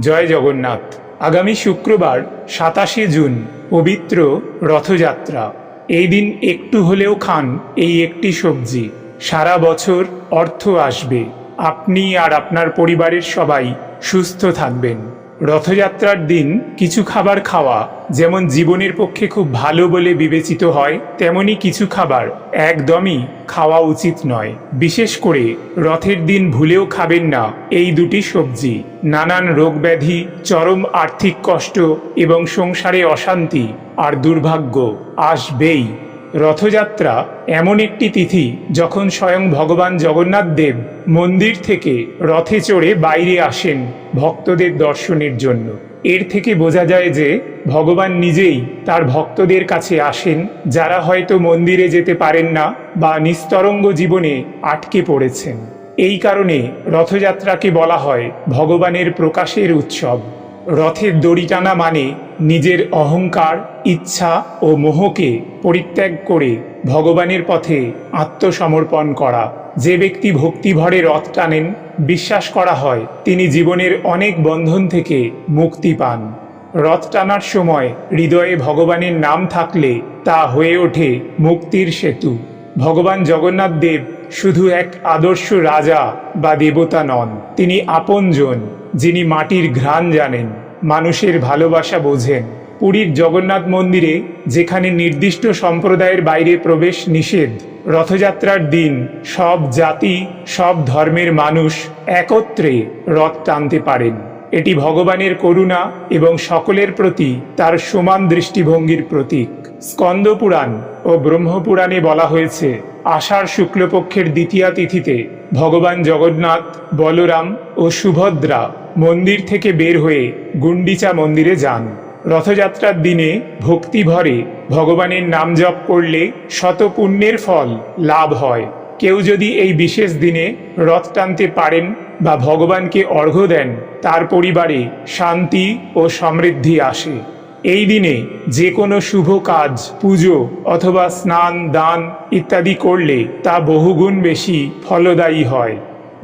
জয় জগন্নাথ। আগামী শুক্রবার সাতাশে জুন পবিত্র রথযাত্রা। এই দিন একটু হলেও খান এই একটি সবজি। সারা বছর অর্থ আসবে। আপনি আর আপনার পরিবারের সবাই সুস্থ থাকবেন। রথযাত্রার দিন কিছু খাবার খাওয়া যেমন জীবনের পক্ষে খুব ভালো বলে বিবেচিত হয়, তেমনি কিছু খাবার একদমই খাওয়া উচিত নয়। বিশেষ করে রথের দিন ভুলেও খাবেন না এই দুটি সবজি। নানান রোগব্যাধি, চরম আর্থিক কষ্ট এবং সংসারে অশান্তি আর দুর্ভাগ্য আসবেই। রথযাত্রা এমন একটি তিথি যখন স্বয়ং ভগবান জগন্নাথ দেব মন্দির থেকে রথে চড়ে বাইরে আসেন ভক্তদের দর্শনের জন্য। এর থেকে বোঝা যায় যে ভগবান নিজেই তার ভক্তদের কাছে আসেন, যারা হয়তো মন্দিরে যেতে পারেন না বা নিস্তরঙ্গ জীবনে আটকে পড়েছেন। এই কারণে রথযাত্রাকে বলা হয় ভগবানের প্রকাশের উৎসব। রথের দড়ি টানা মানে নিজের অহংকার, ইচ্ছা ও মোহকে পরিত্যাগ করে ভগবানের পথে আত্মসমর্পণ করা। যে ব্যক্তি ভক্তিভরে রথ টানেন, বিশ্বাস করা হয়, তিনি জীবনের অনেক বন্ধন থেকে মুক্তি পান। রথ টানার সময় হৃদয়ে ভগবানের নাম থাকলে তা হয়ে ওঠে মুক্তির সেতু। ভগবান জগন্নাথ দেব শুধু এক আদর্শ রাজা বা দেবতা নন, তিনি আপনজন, যিনি মাটির ঘ্রাণ জানেন। মানুষের ভালোবাসা বোঝেন। পুরীর জগন্নাথ মন্দিরে যেখানে নির্দিষ্ট সম্প্রদায়ের বাইরে প্রবেশ নিষেধ, রথযাত্রার দিন সব জাতি, সব ধর্মের মানুষ একত্রে রথ টানতে পারেন। এটি ভগবানের করুণা এবং সকলের প্রতি তার সমান দৃষ্টিভঙ্গির প্রতীক। স্কন্দ পুরাণ ও ব্রহ্মপুরাণে বলা হয়েছে, আষাঢ় শুক্লপক্ষের দ্বিতীয়া তিথিতে ভগবান জগন্নাথ, বলরাম ও সুভদ্রা মন্দির থেকে বের হয়ে গুন্ডিচা মন্দিরে যান। রথযাত্রার দিনে ভক্তিভরে ভগবানের নাম জপ করলে শত পুণ্যের ফল লাভ হয়। কেউ যদি এই বিশেষ দিনে রথ টানতে পারেন বা ভগবানকে অর্ঘ্য দেন, তার পরিবারে শান্তি ও সমৃদ্ধি আসে। এই দিনে যে কোনো শুভ কাজ, পুজো অথবা স্নান, দান ইত্যাদি করলে তা বহুগুণ বেশি ফলদায়ী হয়।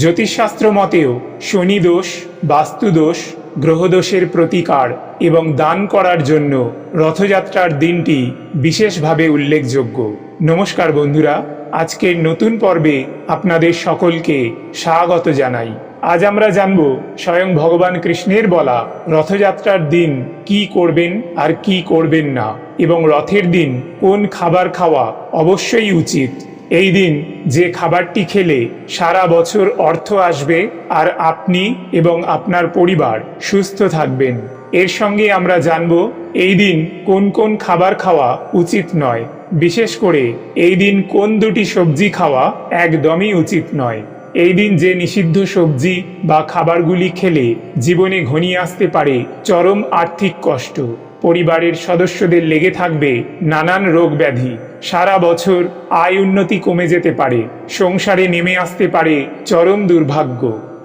জ্যোতিষশাস্ত্র মতেও শনি দোষ বাস্তুদোষ গ্রহদোষের প্রতিকার এবং দান করার জন্য রথযাত্রার দিনটি বিশেষভাবে উল্লেখযোগ্য। নমস্কার বন্ধুরা, আজকের নতুন পর্বে আপনাদের সকলকে স্বাগত জানাই। আজ আমরা জানব স্বয়ং ভগবান কৃষ্ণের বলা রথযাত্রার দিন কি করবেন আর কি করবেন না এবং রথের দিন কোন খাবার খাওয়া অবশ্যই উচিত। এই দিন যে খাবারটি খেলে সারা বছর অর্থ আসবে, আর আপনি এবং আপনার পরিবার সুস্থ থাকবেন। এর সঙ্গে আমরা জানব, এই দিন কোন কোন খাবার খাওয়া উচিত নয়। বিশেষ করে, এই দিন কোন দুটি সবজি খাওয়া একদমই উচিত নয়। এই দিন যে নিষিদ্ধ সবজি বা খাবারগুলি খেলে জীবনে ঘনিয়ে আসতে পারে চরম আর্থিক কষ্ট। পরিবারের সদস্যদের লেগে থাকবে নানান রোগ ব্যাধি। সারা বছর আয় উন্নতি কমে যেতে পারে, সংসারে নেমে আসতে পারে চরম দুর্ভাগ্য।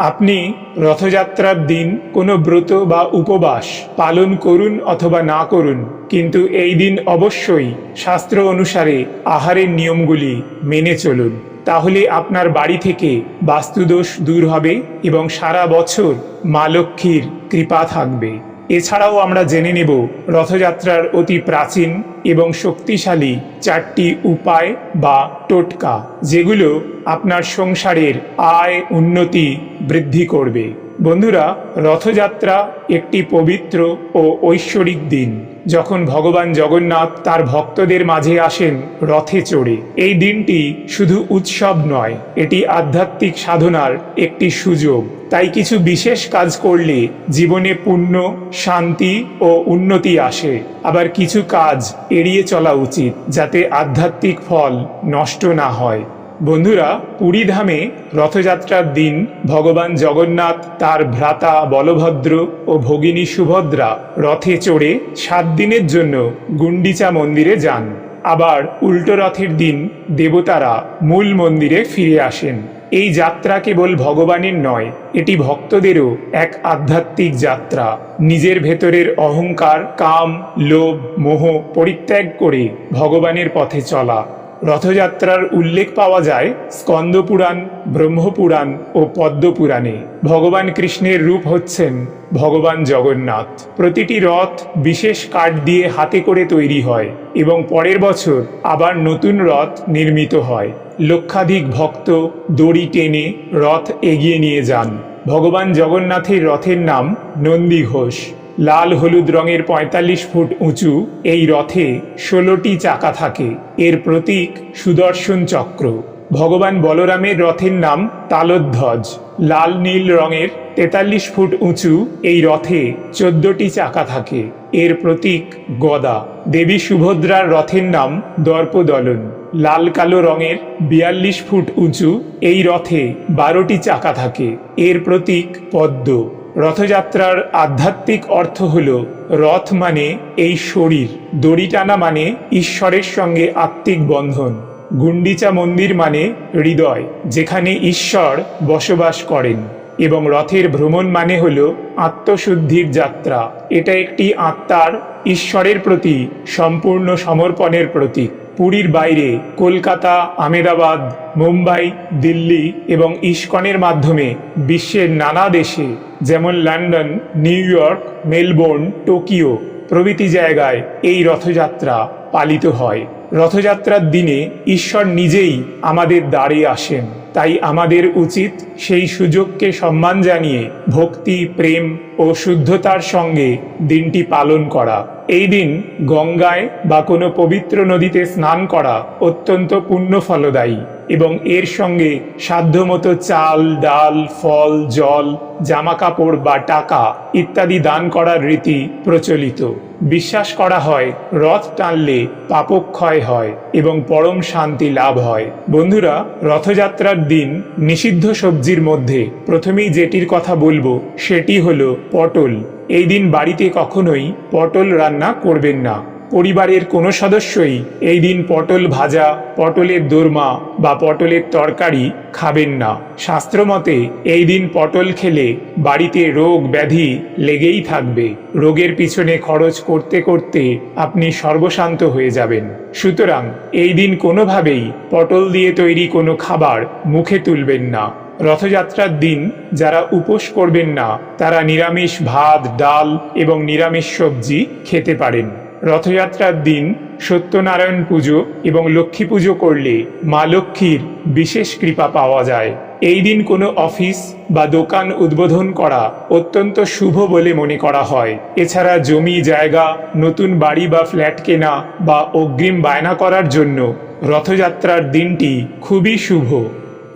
আপনি রথযাত্রার দিন কোনো ব্রত বা উপবাস পালন করুন অথবা না করুন, কিন্তু এই দিন অবশ্যই শাস্ত্র অনুসারে আহারের নিয়মগুলি মেনে চলুন। তাহলে আপনার বাড়ি থেকে বাস্তুদোষ দূর হবে এবং সারা বছর মা লক্ষ্মীর কৃপা থাকবে। এছাড়াও আমরা জেনে নেব রথযাত্রার অতি প্রাচীন এবং শক্তিশালী চারটি উপায় বা টোটকা, যেগুলো আপনার সংসারের আয় উন্নতি বৃদ্ধি করবে। বন্ধুরা, রথযাত্রা একটি পবিত্র ও ঐশ্বরিক দিন। যখন ভগবান জগন্নাথ তার ভক্তদের মাঝে আসেন রথে চড়ে। এই দিনটি শুধু উৎসব নয়, এটি আধ্যাত্মিক সাধনার একটি সুযোগ। তাই কিছু বিশেষ কাজ করলে জীবনে পুণ্য, শান্তি ও উন্নতি আসে। আবার কিছু কাজ এড়িয়ে চলা উচিত, যাতে আধ্যাত্মিক ফল নষ্ট না হয়। বন্ধুরা পুরীধামে রথযাত্রার দিন ভগবান জগন্নাথ তার ভ্রাতা বলভদ্র ও ভগিনী সুভদ্রা রথে চড়ে সাত দিনের জন্য গুন্ডিচা মন্দিরে যান। আবার উল্টো রথের দিন দেবতারা মূল মন্দিরে ফিরে আসেন। এই যাত্রা কেবল ভগবানের নয়, এটি ভক্তদেরও এক আধ্যাত্মিক যাত্রা। নিজের ভেতরের অহংকার, কাম, লোভ, মোহ পরিত্যাগ করে ভগবানের পথে চলা। রথযাত্রার উল্লেখ পাওয়া যায় স্কন্দপুরাণ, ব্রহ্মপুরাণ ও পদ্মপুরাণে। ভগবান কৃষ্ণের রূপ হচ্ছেন ভগবান জগন্নাথ। প্রতিটি রথ বিশেষ কাঠ দিয়ে হাতে করে তৈরি হয় এবং পরের বছর আবার নতুন রথ নির্মিত হয়। লক্ষাধিক ভক্ত দড়ি টেনে রথ এগিয়ে নিয়ে যান। ভগবান জগন্নাথের রথের নাম নন্দী ঘোষ। লাল হলুদ রঙের পঁয়তাল্লিশ ফুট উঁচু এই রথে ষোলোটি চাকা থাকে। এর প্রতীক সুদর্শন চক্র। ভগবান বলরামের রথের নাম তালোধ্বজ। লাল নীল রঙের তেতাল্লিশ ফুট উঁচু এই রথে চোদ্দটি চাকা থাকে। এর প্রতীক গদা। দেবী সুভদ্রার রথের নাম দর্পদলন। লাল কালো রঙের বিয়াল্লিশ ফুট উঁচু এই রথে বারোটি চাকা থাকে। এর প্রতীক পদ্ম। রথযাত্রার আধ্যাত্মিক অর্থ হল রথ মানে এই শরীর, দড়ি টানা মানে ঈশ্বরের সঙ্গে আত্মিক বন্ধন গুন্ডিচা মন্দির মানে হৃদয়, যেখানে ঈশ্বর বসবাস করেন, এবং রথের ভ্রমণ মানে হল আত্মশুদ্ধির যাত্রা। এটা একটি আত্মার, ঈশ্বরের প্রতি সম্পূর্ণ সমর্পণের প্রতীক। পুরীর বাইরে কলকাতা আমেদাবাদ মুম্বাই, দিল্লি এবং ইস্কনের মাধ্যমে বিশ্বের নানা দেশে যেমন London, New York, Melbourne, Tokyo প্রভৃতি জায়গায় এই রথযাত্রা পালিত হয়। রথযাত্রার দিনে ঈশ্বর নিজেই আমাদের দ্বারে আসেন। তাই আমাদের উচিত সেই সুযোগকে সম্মান জানিয়ে ভক্তি, প্রেম ও শুদ্ধতার সঙ্গে দিনটি পালন করা। এই দিন গঙ্গায় বা কোনো পবিত্র নদীতে স্নান করা অত্যন্ত পুণ্য ফলদায়ী এবং এর সঙ্গে সাধ্যমতো চাল, ডাল, ফল, জল জামা কাপড় বা টাকা ইত্যাদি দান করার রীতি প্রচলিত। বিশ্বাস করা হয়, রথ টানলে পাপক্ষয় হয় এবং পরম শান্তি লাভ হয়। বন্ধুরা, রথযাত্রার দিন নিষিদ্ধ সবজির মধ্যে প্রথমেই যেটির কথা বলব, সেটি হলো পটল। এই দিন বাড়িতে কখনোই পটল রান্না করবেন না। পরিবারের কোনো সদস্যই এই দিন পটল ভাজা, পটলের দোরমা বা পটলের তরকারি খাবেন না। শাস্ত্রমতে এই দিন পটল খেলে বাড়িতে রোগ ব্যাধি লেগেই থাকবে। রোগের পিছনে খরচ করতে করতে আপনি সর্বশান্ত হয়ে যাবেন। সুতরাং এই দিন কোনোভাবেই পটল দিয়ে তৈরি কোনো খাবার মুখে তুলবেন না। রথযাত্রার দিন যারা উপোস করবেন না, তারা নিরামিষ ভাত, ডাল এবং নিরামিষ সবজি খেতে পারেন। রথযাত্রার দিন সত্যনারায়ণ পুজো এবং লক্ষ্মী পুজো করলে মা লক্ষ্মীর বিশেষ কৃপা পাওয়া যায়। এই দিন কোনো অফিস বা দোকান উদ্বোধন করা অত্যন্ত শুভ বলে মনে করা হয়। এছাড়া জমি, জায়গা, নতুন বাড়ি বা ফ্ল্যাট কেনা বা অগ্রিম বায়না করার জন্য রথযাত্রার দিনটি খুবই শুভ।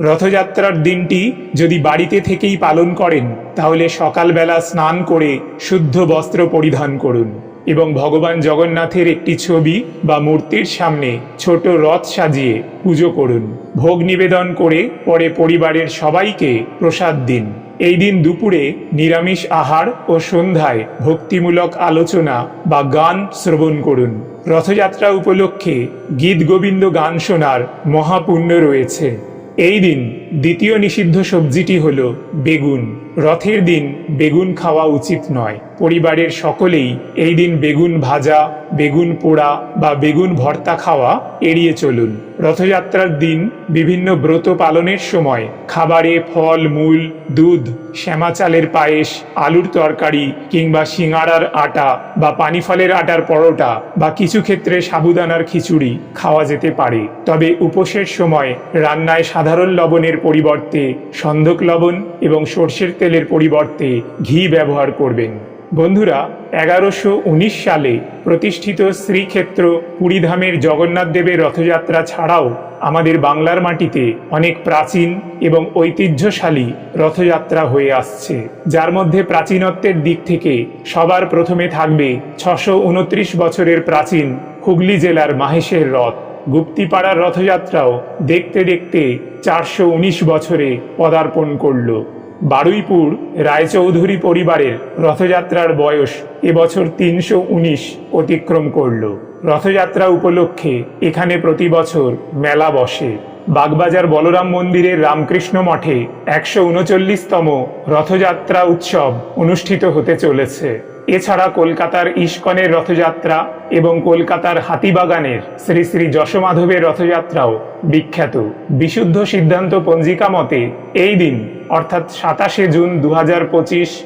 রথযাত্রার দিনটি যদি বাড়িতে থেকেই পালন করেন, তাহলে সকালবেলা স্নান করে শুদ্ধ বস্ত্র পরিধান করুন। এবং ভগবান জগন্নাথের একটি ছবি বা মূর্তির সামনে ছোট রথ সাজিয়ে পুজো করুন। ভোগ নিবেদন করে পরে পরিবারের সবাইকে প্রসাদ দিন। এই দিন দুপুরে নিরামিষ আহার ও সন্ধ্যায় ভক্তিমূলক আলোচনা বা গান শ্রবণ করুন। রথযাত্রা উপলক্ষে গীত গোবিন্দ গান শোনার মহাপুণ্য রয়েছে। এই দিন দ্বিতীয় নিষিদ্ধ সবজিটি হল বেগুন। রথের দিন বেগুন খাওয়া উচিত নয়। পরিবারের সকলেই এই দিন বেগুন ভাজা, বেগুন পোড়া বা বেগুন ভর্তা খাওয়া এড়িয়ে চলুন। রথযাত্রার দিন বিভিন্ন ব্রত পালনের সময় খাবারে ফল, মূল, দুধ, শ্যামা চালের পায়েস, আলুর তরকারি কিংবা সিঙাড়ার আটা বা পানিফলের আটার পরোটা বা কিছু ক্ষেত্রে সাবুদানার খিচুড়ি খাওয়া যেতে পারে। তবে উপোসের সময় রান্নায় সাধারণ লবণের পরিবর্তে সন্ধক লবণ এবং সর্ষের তেলের পরিবর্তে ঘি ব্যবহার করবেন। বন্ধুরা, এগারোশো সালে প্রতিষ্ঠিত শ্রীক্ষেত্র পুরীধামের জগন্নাথ দেবের রথযাত্রা ছাড়াও আমাদের বাংলার মাটিতে অনেক প্রাচীন এবং ঐতিহ্যশালী রথযাত্রা হয়ে আসছে। যার মধ্যে প্রাচীনত্বের দিক থেকে সবার প্রথমে থাকবে ছশো বছরের প্রাচীন হুগলি জেলার মাহেশের রথ। গুপ্তিপাড়ার রথযাত্রাও দেখতে দেখতে চারশো উনিশ বছরে পদার্পণ করল। বারুইপুর রায়চৌধুরী পরিবারের রথযাত্রার বয়স এবছর তিনশো উনিশ অতিক্রম করল। রথযাত্রা উপলক্ষে এখানে প্রতি বছর মেলা বসে। বাগবাজার বলরাম মন্দিরের রামকৃষ্ণ মঠে একশো উনচল্লিশতম রথযাত্রা উৎসব অনুষ্ঠিত হতে চলেছে। এছাড়া কলকাতার ইস্কনের রথযাত্রা এবং কলকাতার হাতিবাগানের শ্রী শ্রী যশমাধবের রথযাত্রাও বিখ্যাত। বিশুদ্ধ সিদ্ধান্ত পঞ্জিকা মতে এই দিন অর্থাৎ সাতাশে জুন দু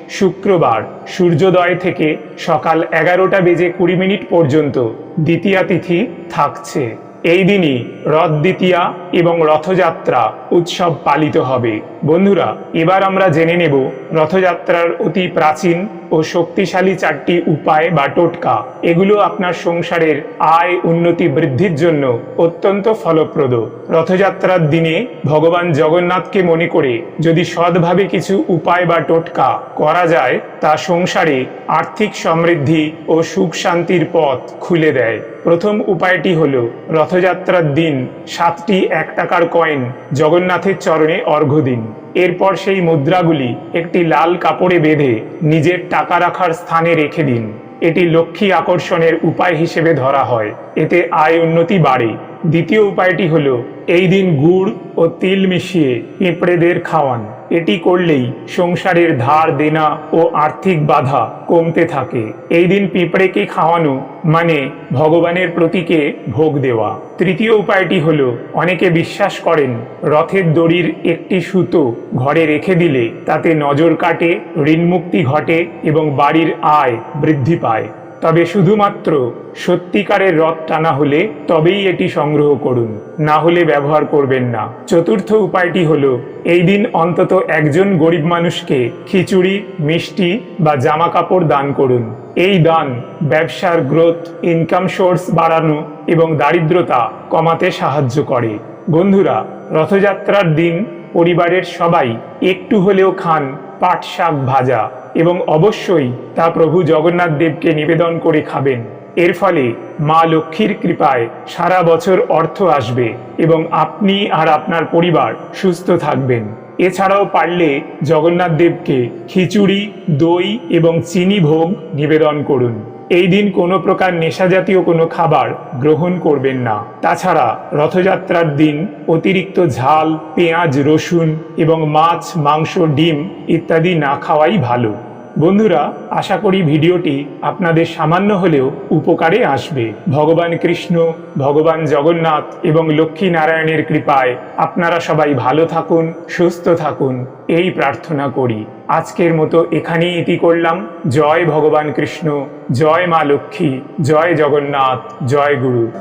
শুক্রবার, সূর্যোদয় থেকে সকাল এগারোটা বেজে কুড়ি মিনিট পর্যন্ত দ্বিতীয়া তিথি থাকছে। এই দিনই রথ দ্বিতীয়া এবং রথযাত্রা উৎসব পালিত হবে। বন্ধুরা, এবার আমরা জেনে নেব রথযাত্রার অতি প্রাচীন ও শক্তিশালী চারটি উপায় বা টোটকা, এগুলো আপনার সংসারের আয় উন্নতি বৃদ্ধির জন্য অত্যন্ত ফলপ্রদ। রথযাত্রার দিনে ভগবান জগন্নাথকে মনে করে যদি সৎভাবে কিছু উপায় বা টোটকা করা যায়, তা সংসারে আর্থিক সমৃদ্ধি ও সুখ শান্তির পথ খুলে দেয়। প্রথম উপায়টি হল, রথযাত্রার দিন সাতটি এক টাকার কয়েন জগন্নাথের চরণে অর্ঘ্য দিন। এরপর সেই মুদ্রাগুলি একটি লাল কাপড়ে বেঁধে নিজের টাকা রাখার স্থানে রেখে দিন। এটি লক্ষ্মী আকর্ষণের উপায় হিসেবে ধরা হয়। এতে আয় উন্নতি বাড়ে। দ্বিতীয় উপায়টি হল, এই দিন গুড় ও তিল মিশিয়ে পিঁপড়েদের খাওয়ান। এটি করলেই সংসারের ধার দেনা ও আর্থিক বাধা কমতে থাকে। এই দিন পিঁপড়েকে খাওয়ানো মানে ভগবানের প্রতীকে ভোগ দেওয়া। তৃতীয় উপায়টি হলো, অনেকে বিশ্বাস করেন রথের দড়ির একটি সুতো ঘরে রেখে দিলে তাতে নজর কাটে, ঋণমুক্তি ঘটে এবং বাড়ির আয় বৃদ্ধি পায়। তবে শুধুমাত্র সত্যিকারের রথ টানা হলে তবেই এটি সংগ্রহ করুন। না হলে ব্যবহার করবেন না। চতুর্থ উপায়টি হলো, এই দিন অন্তত একজন গরিব মানুষকে খিচুড়ি, মিষ্টি বা জামা কাপড় দান করুন। এই দান ব্যবসার গ্রোথ, ইনকাম সোর্স বাড়ানো এবং দারিদ্রতা কমাতে সাহায্য করে। বন্ধুরা, রথযাত্রার দিন পরিবারের সবাই একটু হলেও খান পাট শাক ভাজা। এবং অবশ্যই তা প্রভু জগন্নাথ দেবকে নিবেদন করে খাবেন। এর ফলে মা লক্ষ্মীর কৃপায় সারা বছর অর্থ আসবে এবং আপনি আর আপনার পরিবার সুস্থ থাকবেন। এছাড়াও পারলে জগন্নাথ দেবকে খিচুড়ি, দই এবং চিনি ভোগ নিবেদন করুন। এই দিন কোনো প্রকার নেশা জাতীয় কোনো খাবার গ্রহণ করবেন না। তাছাড়া রথযাত্রার দিন অতিরিক্ত ঝাল, পেঁয়াজ, রসুন এবং মাছ, মাংস, ডিম ইত্যাদি না খাওয়াই ভালো। বন্ধুরা, আশা করি ভিডিওটি আপনাদের সামান্য হলেও উপকারে আসবে। ভগবান কৃষ্ণ, ভগবান জগন্নাথ এবং লক্ষ্মী নারায়ণের কৃপায় আপনারা সবাই ভালো থাকুন, সুস্থ থাকুন, এই প্রার্থনা করি। আজকের মতো এখানেই ইতি করলাম। জয় ভগবান কৃষ্ণ, জয় মা লক্ষ্মী, জয় জগন্নাথ, জয় গুরু।